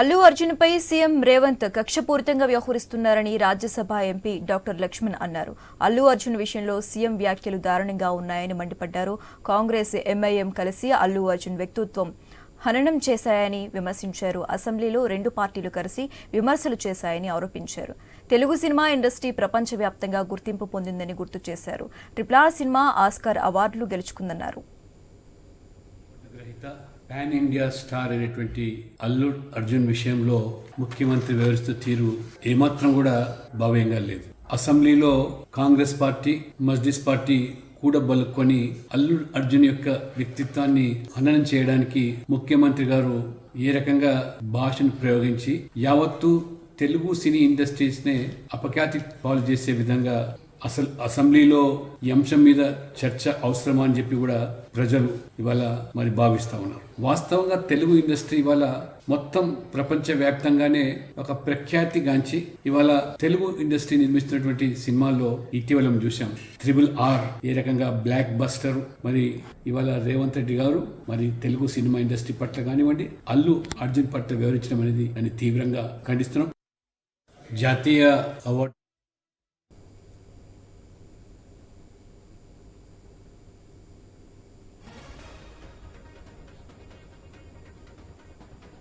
Allu అర్జున్పై CM Revanth కక్షపూరితంగా వ్యవహరిస్తున్నారని Rajya Sabha MP doctor Laxman అన్నారు. అల్లు అర్జున్ విషయంలో సీఎం వ్యాఖ్యలు దారుణంగా ఉన్నాయని మండిపడ్డారు. కాంగ్రెస్ ఎంఐఎం కలిసి అల్లు అర్జున్ వ్యక్తిత్వం హననం చేశాయని విమర్శించారు. అసెంబ్లీలో రెండు పార్టీలు కలిసి విమర్శలు చేశాయని ఆరోపించారు. తెలుగు సినిమా ఇండస్ట్రీ ప్రపంచవ్యాప్తంగా గుర్తింపు పొందిందని గుర్తు చేశారు. ట్రిపుల్ ఆర్ సినిమా ఆస్కార్ అవార్డులు గెలుచుకుందన్నారు. పాన్ ఇండియా స్టార్ అయినటువంటి అల్లు అర్జున్ విషయంలో ముఖ్యమంత్రి వ్యవహరిస్తూ తీరు ఏమాత్రం కూడా భావ్యంగా లేదు. అసెంబ్లీలో కాంగ్రెస్ పార్టీ మజ్లిస్ పార్టీ కూడబలుక్కొని అల్లు అర్జున్ యొక్క వ్యక్తిత్వాన్ని హననం చేయడానికి ముఖ్యమంత్రి గారు ఏ రకంగా భాషను ప్రయోగించి యావత్తు తెలుగు సినీ ఇండస్ట్రీస్ నే అపఖ్యాతి పాలు చేసే విధంగా అసలు అసెంబ్లీలో ఈ అంశం మీద చర్చ అవసరమా అని చెప్పి కూడా ప్రజలు ఇవాళ మరి భావిస్తూ ఉన్నారు. వాస్తవంగా తెలుగు ఇండస్ట్రీ ఇవాళ మొత్తం ప్రపంచ వ్యాప్తంగానే ఒక ప్రఖ్యాతిగాంచి ఇవాళ తెలుగు ఇండస్ట్రీ నిర్మిస్తున్నటువంటి సినిమాల్లో ఇటీవల మేము చూసాం త్రిబుల్ ఆర్ ఏ రకంగా బ్లాక్ బస్టర్ మరి ఇవాళ రేవంత్ రెడ్డి గారు మరి తెలుగు సినిమా ఇండస్ట్రీ పట్ల కానివ్వండి అల్లు అర్జున్ పట్ల వివరించడం అనేది అని తీవ్రంగా ఖండిస్తున్నాం. జాతీయ అవార్డు